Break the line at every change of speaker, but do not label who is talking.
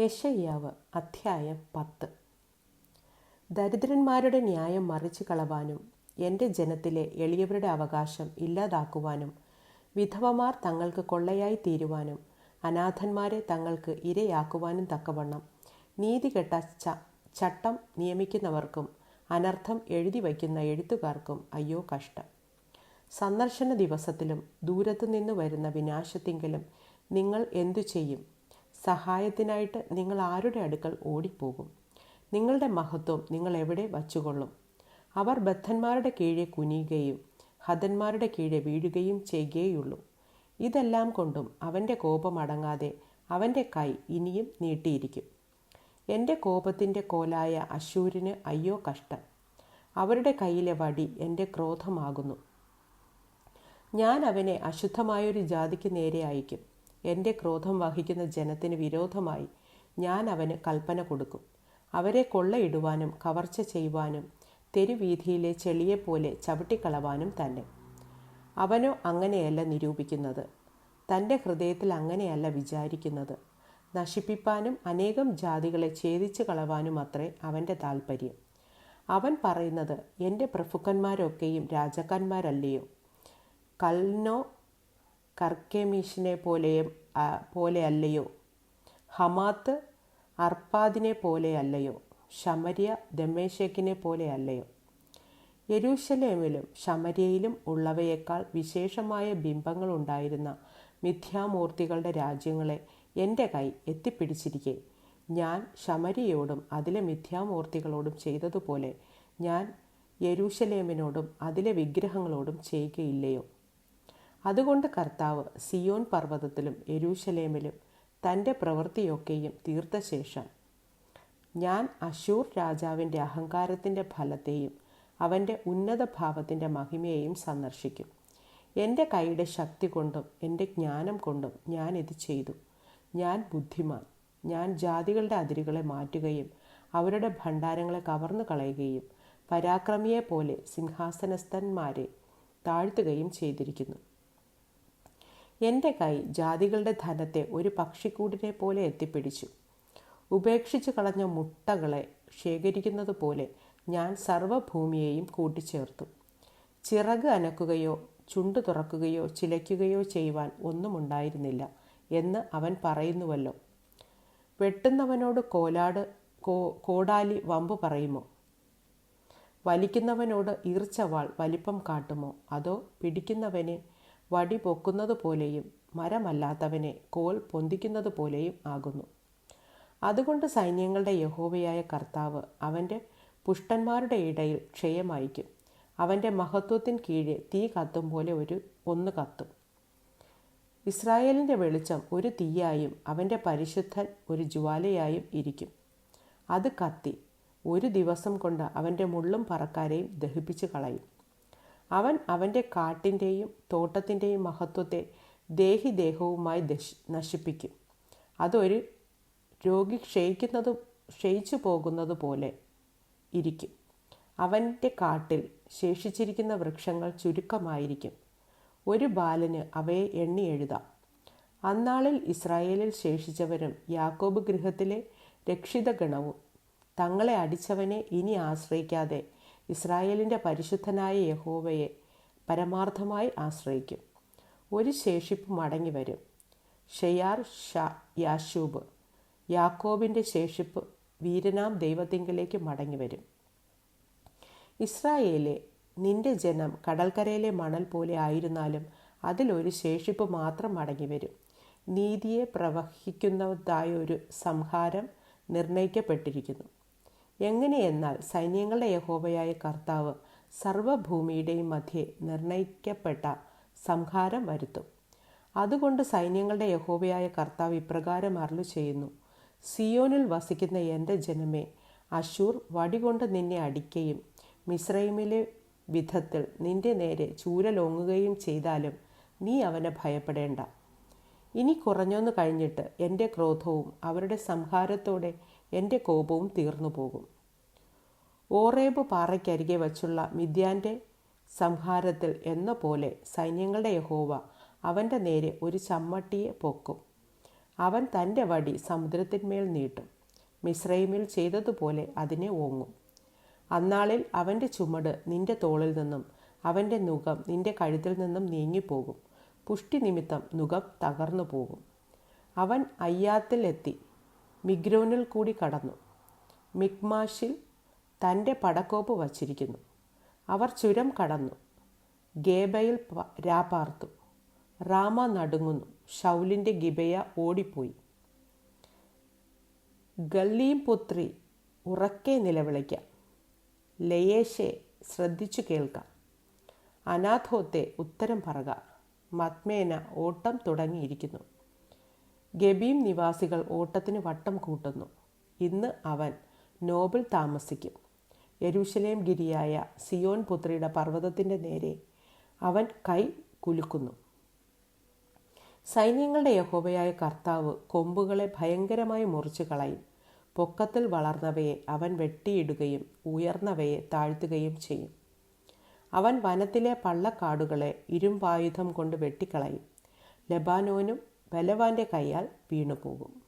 യശയ്യാവ് അധ്യായം പത്ത്. ദരിദ്രന്മാരുടെ ന്യായം മറിച്ചു കളവാനും എന്റെ ജനത്തിലെ എളിയവരുടെ അവകാശം ഇല്ലാതാക്കുവാനും വിധവമാർ തങ്ങൾക്ക് കൊള്ളയായി തീരുവാനും അനാഥന്മാരെ തങ്ങൾക്ക് ഇരയാക്കുവാനും തക്കവണ്ണം നീതികെട്ട ച ചട്ടം നിയമിക്കുന്നവർക്കും അനർത്ഥം എഴുതി വയ്ക്കുന്ന എഴുത്തുകാർക്കും അയ്യോ കഷ്ടം. സന്ദർശന ദിവസത്തിലും ദൂരത്തു നിന്ന് വരുന്ന വിനാശത്തെങ്കിലും നിങ്ങൾ എന്തു ചെയ്യും? സഹായത്തിനായിട്ട് നിങ്ങൾ ആരുടെ അടുക്കൽ ഓടിപ്പോകും? നിങ്ങളുടെ മഹത്വം നിങ്ങൾ എവിടെ വച്ചുകൊള്ളും? അവർ ബദ്ധന്മാരുടെ കീഴെ കുനിയുകയും ഹതന്മാരുടെ കീഴെ വീഴുകയും ചെയ്യുകയുള്ളൂ. ഇതെല്ലാം കൊണ്ടും അവന്റെ കോപം അടങ്ങാതെ അവന്റെ കൈ ഇനിയും നീട്ടിയിരിക്കും. എന്റെ കോപത്തിന്റെ കോലായ അശൂരിന് അയ്യോ കഷ്ടം. അവരുടെ കയ്യിലെ വടി എന്റെ ക്രോധമാകുന്നു. ഞാൻ അവനെ അശുദ്ധമായൊരു ജാതിക്ക് നേരെ അയക്കും. എന്റെ ക്രോധം വഹിക്കുന്ന ജനത്തിന് വിരോധമായി ഞാൻ അവന് കൽപ്പന കൊടുക്കും. അവരെ കൊള്ളയിടുവാനും കവർച്ച ചെയ്യുവാനും തെരുവീതിയിലെ ചെളിയെപ്പോലെ ചവിട്ടിക്കളവാനും തന്നെ. അവനോ അങ്ങനെയല്ല നിരൂപിക്കുന്നത്. തന്റെ ഹൃദയത്തിൽ അങ്ങനെയല്ല വിചാരിക്കുന്നത്. നശിപ്പിപ്പാനും അനേകം ജാതികളെ ഛേദിച്ചു കളവാനും അത്രേ അവന്റെ താൽപ്പര്യം അവൻ പറയുന്നത് എന്റെ പ്രഭുക്കന്മാരൊക്കെയും രാജാക്കന്മാരല്ലയോ? കൽനോ കർക്കെമീഷിനെ പോലെയും പോലെയല്ലയോ? ഹമാത്ത് അർപ്പാദിനെ പോലെയല്ലയോ ഷമരിയ ദമേശക്കിനെ പോലെയല്ലയോ യരൂശലേമിലും ഷമരിയയിലും ഉള്ളവയേക്കാൾ വിശേഷമായ ബിംബങ്ങൾ ഉണ്ടായിരുന്ന മിഥ്യാമൂർത്തികളുടെ രാജ്യങ്ങളെ എന്റെ കൈ എത്തിപ്പിടിച്ചിരിക്കെ. ഞാൻ ശമരിയോടും അതിലെ മിഥ്യാമൂർത്തികളോടും ചെയ്തതുപോലെ ഞാൻ യരൂശലേമിനോടും അതിലെ വിഗ്രഹങ്ങളോടും ചെയ്യുകയില്ലയോ അതുകൊണ്ട് കർത്താവ് സിയോൻ പർവതത്തിലും യെരൂശലേമിലും തന്റെ പ്രവൃത്തിയൊക്കെയും തീർത്ത ശേഷം ഞാൻ അശൂർ രാജാവിന്റെ അഹങ്കാരത്തിന്റെ ഫലത്തെയും അവന്റെ ഉന്നത ഭാവത്തിന്റെ മഹിമയെയും സന്ദർശിക്കും. എന്റെ കൈയുടെ ശക്തി കൊണ്ടും എന്റെ ജ്ഞാനം കൊണ്ടും ഞാൻ ഇത് ചെയ്തു. ഞാൻ ബുദ്ധിമാൻ. ഞാൻ ജാതികളുടെ അതിരുകളെ മാറ്റുകയും അവരുടെ ഭണ്ഡാരങ്ങളെ കവർന്നു കളയുകയും പരാക്രമിയെ പോലെ സിംഹാസനസ്ഥന്മാരെ താഴ്ത്തുകയും ചെയ്തിരിക്കുന്നു. എന്റെ കൈ ജാതികളുടെ ധനത്തെ ഒരു പക്ഷിക്കൂടിനെ പോലെ എത്തിപ്പിടിച്ചു. ഉപേക്ഷിച്ചു കളഞ്ഞ മുട്ടകളെ ശേഖരിക്കുന്നത് പോലെ ഞാൻ സർവഭൂമിയെയും കൂട്ടിച്ചേർത്തു. ചിറക് അനക്കുകയോ ചുണ്ടു തുറക്കുകയോ ചിലയ്ക്കുകയോ ചെയ്യുവാൻ ഒന്നുമുണ്ടായിരുന്നില്ല എന്ന് അവൻ പറയുന്നുവല്ലോ. വെട്ടുന്നവനോട് കോലാട് കോ കോടാലി വമ്പ് പറയുമോ? വലിക്കുന്നവനോട് ഈർച്ചവാൾ വലിപ്പം കാട്ടുമോ? അതോ പിടിക്കുന്നവനെ വടി പൊക്കുന്നത് പോലെയും മരമല്ലാത്തവനെ കോൽ പൊന്തിക്കുന്നത് പോലെയും ആകുന്നു. അതുകൊണ്ട് സൈന്യങ്ങളുടെ യഹോവയായ കർത്താവ് അവന്റെ പുഷ്ടന്മാരുടെ ഇടയിൽ ക്ഷയമയക്കും അവന്റെ മഹത്വത്തിന് കീഴെ തീ കത്തും പോലെ ഒരു ഒന്ന് കത്തും. ഇസ്രായേലിന്റെ വെളിച്ചം ഒരു തീയായും അവന്റെ പരിശുദ്ധൻ ഒരു ജ്വാലയായും ഇരിക്കും. അത് കത്തി ഒരു ദിവസം കൊണ്ട് അവന്റെ മുള്ളും പറക്കാരെയും ദഹിപ്പിച്ച് കളയും അവൻ അവന്റെ കാട്ടിന്റെയും തോട്ടത്തിന്റെയും മഹത്വത്തെ ദേഹിദേഹവുമായി ദശ് നശിപ്പിക്കും. അതൊരു രോഗി ക്ഷയിക്കുന്നത് ക്ഷയിച്ചു പോകുന്നത് പോലെ ഇരിക്കും. അവന്റെ കാട്ടിൽ ശേഷിച്ചിരിക്കുന്ന വൃക്ഷങ്ങൾ ചുരുക്കമായിരിക്കും. ഒരു ബാലന് അവയെ എണ്ണി എഴുതാം. അന്നാളിൽ ഇസ്രായേലിൽ ശേഷിച്ചവരും യാക്കോബ് ഗൃഹത്തിലെ രക്ഷിത ഗണവും തങ്ങളെ അടിച്ചവനെ ഇനി ആശ്രയിക്കാതെ ഇസ്രായേലിന്റെ പരിശുദ്ധനായ യഹോവയെ പരമാർത്ഥമായി ആശ്രയിക്കും. ഒരു ശേഷിപ്പ് മടങ്ങി വരും. ഷെയാർ ഷാ യാശൂബ് യാക്കോബിന്റെ ശേഷിപ്പ് വീരനാം ദൈവത്തിങ്കിലേക്ക് മടങ്ങി വരും. ഇസ്രായേലെ നിന്റെ ജനം കടൽക്കരയിലെ മണൽ പോലെ ആയിരുന്നാലും അതിലൊരു ശേഷിപ്പ് മാത്രം മടങ്ങി വരും. നീതിയെ പ്രവഹിക്കുന്നതായ ഒരു സംഹാരം നിർണയിക്കപ്പെട്ടിരിക്കുന്നു. എങ്ങനെയെന്നാൽ സൈന്യങ്ങളുടെ യഹോവയായ കർത്താവ് സർവഭൂമിയുടെയും മധ്യേ നിർണയിക്കപ്പെട്ട സംഹാരം വരുത്തും. അതുകൊണ്ട് സൈന്യങ്ങളുടെ യഹോവയായ കർത്താവ് ഇപ്രകാരം അരളു ചെയ്യുന്നു. സിയോനിൽ വസിക്കുന്ന എന്റെ ജനമേ അശൂർ വടികൊണ്ട് നിന്നെ അടിക്കുകയും മിസ്രൈമിലെ വിധത്തിൽ നിന്റെ നേരെ ചൂരലോങ്ങുകയും ചെയ്താലും നീ അവനെ ഭയപ്പെടേണ്ട. ഇനി കുറഞ്ഞൊന്നു കഴിഞ്ഞിട്ട് എന്റെ ക്രോധവും അവരുടെ സംഹാരത്തോടെ എന്റെ കോപവും തീർന്നു പോകും. ഓറേബ് പാറയ്ക്കരികെ വച്ചുള്ള മിഥ്യാന്റെ സംഹാരത്തിൽ എന്ന പോലെ സൈന്യങ്ങളുടെ യഹോവ അവന്റെ നേരെ ഒരു ചമ്മട്ടിയെ പൊക്കും. അവൻ തന്റെ വടി സമുദ്രത്തിന്മേൽ നീട്ടും. മിശ്രൈമിൽ ചെയ്തതുപോലെ അതിനെ ഓങ്ങും. അന്നാളിൽ അവന്റെ ചുമട് നിന്റെ തോളിൽ നിന്നും അവന്റെ നുഖം നിന്റെ കഴുത്തിൽ നിന്നും നീങ്ങിപ്പോകും. പുഷ്ടി നിമിത്തം നുഖം തകർന്നു പോകും. അവൻ അയ്യാത്തിൽ എത്തി. മിഗ്രോനിൽ കൂടി കടന്നു. മിക്മാഷിൽ തന്റെ പടക്കോപ്പ് വച്ചിരിക്കുന്നു. അവർ ചുരം കടന്നു. ഗേബയിൽ രാപാർത്തു റാമ നടുങ്ങുന്നു. ഷൗലിന്റെ ഗിബയ ഓടിപ്പോയി. ഗല്ലീം പുത്രി ഉറക്കെ നിലവിളിക്കാം. ലയേഷെ ശ്രദ്ധിച്ചു കേൾക്കാം. അനാഥോത്തെ ഉത്തരം പറക. മത്മേന ഓട്ടം തുടങ്ങിയിരിക്കുന്നു. ഗബീം നിവാസികൾ ഓട്ടത്തിന് വട്ടം കൂട്ടുന്നു. ഇന്ന് അവൻ നോബൽ താമസിക്കും. യരൂശലേം ഗിരിയായ സിയോൻ പുത്രിയുടെ പർവതത്തിന്റെ നേരെ അവൻ കൈ കുലുക്കുന്നു. സൈന്യങ്ങളുടെ യഹോവയായ കർത്താവ് കൊമ്പുകളെ ഭയങ്കരമായി മുറിച്ചു കളയും. പൊക്കത്തിൽ വളർന്നവയെ അവൻ വെട്ടിയിടുകയും ഉയർന്നവയെ താഴ്ത്തുകയും ചെയ്യും. അവൻ വനത്തിലെ പള്ളക്കാടുകളെ ഇരുമ്പായുധം കൊണ്ട് വെട്ടിക്കളയും. ലബാനോനും ബലവാന്റെ കൈയാൽ വീണുപോകും